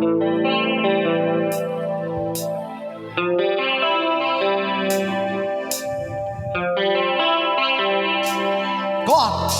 Go on.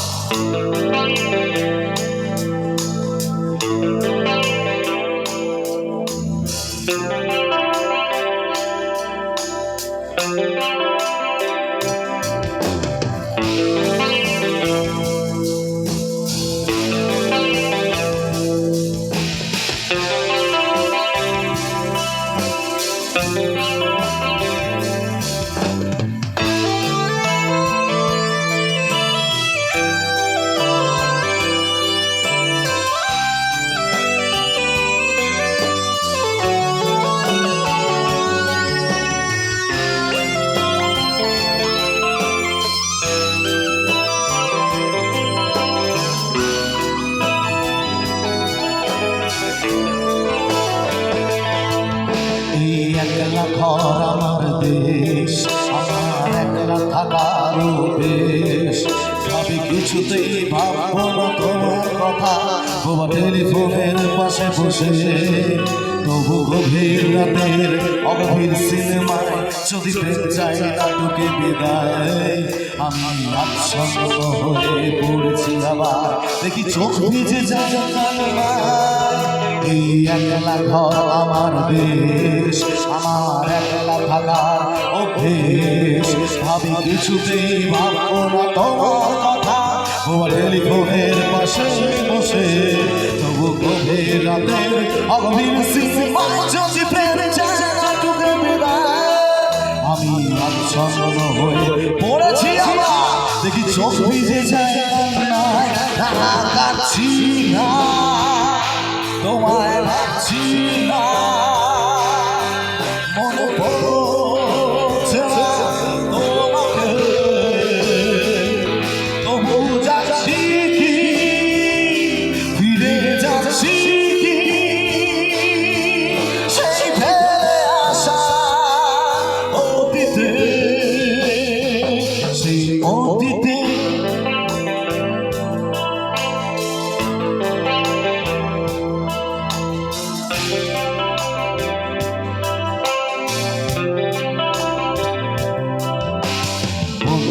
এই দেশ কথা। টেলিফোনের পাশে বসে, তবু গভীর রাতের অগভীর সিনেমায় যদি চাই, নাটকে বিদায়। আমি আচ্ছন্ন হয়ে পড়েছি আবার। দেখি চোখ ভিজে যায় এই একলা ঘর আমার দেশ, আমার একলা থাকার অভ্যেস। ভাবি কিছুতেই ভাববো না তোমার কথা। টেলিফোনের পাশে বসে, তবু গভীর রাতের অগভীর আমি আচ্ছন্ন হয়ে পড়েছি দেখি চোখ ভিজে যায় না কাচ্ছি না।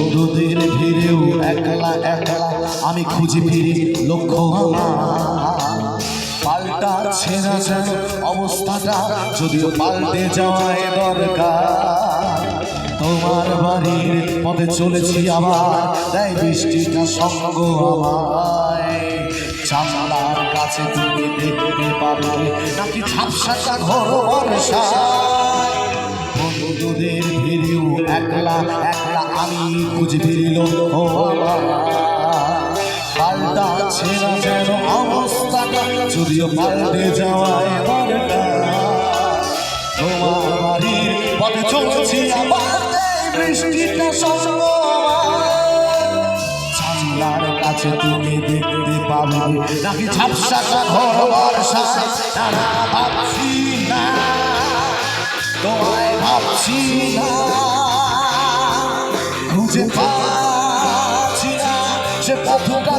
বন্ধুদের ভিড়েও একলা একলা আমি খুঁজি ফিরি লক্ষ্য আমার পাল্টা ছেঁড়া যেন অবস্থাটা যদিও পাল্টে যাওয়ায় দরকার। তোমার বাড়ির পথে চলেছি আমার তাই বৃষ্টিটা সঙ্গ জানলার কাছে তুমি দেখতে পাবে নাকি ঝাপসাটা ঘর বর্ষায়। বন্ধুদের ভিড়েও একলা একলা আমি খুঁজে ফিরিল পাল্টা ছেঁড়া যেন অবস্থাটা যদিও পাল্টে জানলার কাছে তুমি দেখতে পাবে, নাকি ঝাপসাটা ঘর বর্ষায় তারা ভাবছি না। তোমায় ভাবছি না। খুঁজে পাচ্ছি না সে পথটাকে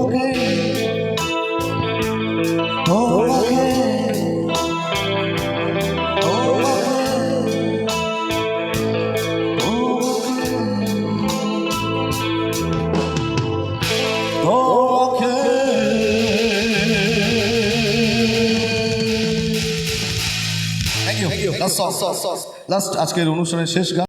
ইউ লাস্ট আজকের অনুষ্ঠানের শেষ গান